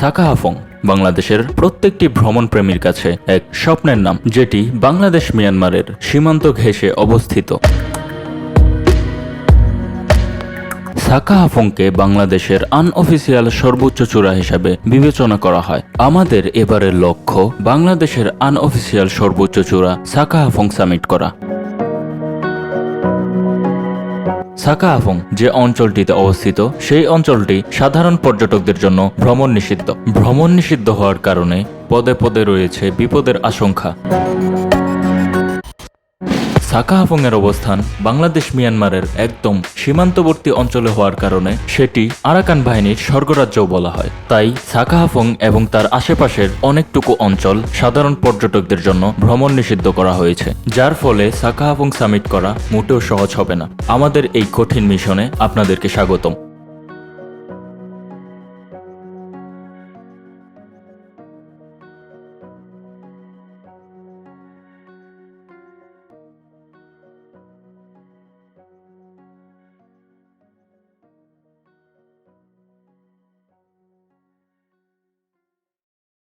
সাকাহাফং বাংলাদেশের প্রত্যেকটি ভ্রমণ প্রেমীর কাছে এক স্বপ্নের নাম, যেটি বাংলাদেশ মিয়ানমারের সীমান্ত ঘেঁষে অবস্থিত। সাকাহাফংকে বাংলাদেশের আনঅফিসিয়াল সর্বোচ্চ চূড়া হিসাবে বিবেচনা করা হয়। আমাদের এবারের লক্ষ্য বাংলাদেশের আনঅফিসিয়াল সর্বোচ্চ চূড়া সাকাহাফং সামিট করা। সাকাহাফং যে অঞ্চলটিতে অবস্থিত, সেই অঞ্চলটি সাধারণ পর্যটকদের জন্য ভ্রমণ নিষিদ্ধ। ভ্রমণ নিষিদ্ধ হওয়ার কারণে পদে পদে রয়েছে বিপদের আশঙ্কা। সাকাহাফং এর অবস্থান বাংলাদেশ মিয়ানমারের একদম সীমান্তবর্তী অঞ্চলে হওয়ার কারণে সেটি আরাকান বাহিনীর স্বর্গরাজ্যও বলা হয়। তাই সাকাহাফং এবং তার আশেপাশের অনেকটুকু অঞ্চল সাধারণ পর্যটকদের জন্য ভ্রমণ নিষিদ্ধ করা হয়েছে, যার ফলে সাকাহাফং সামিট করা মোটেও সহজ হবে না। আমাদের এই কঠিন মিশনে আপনাদেরকে স্বাগতম।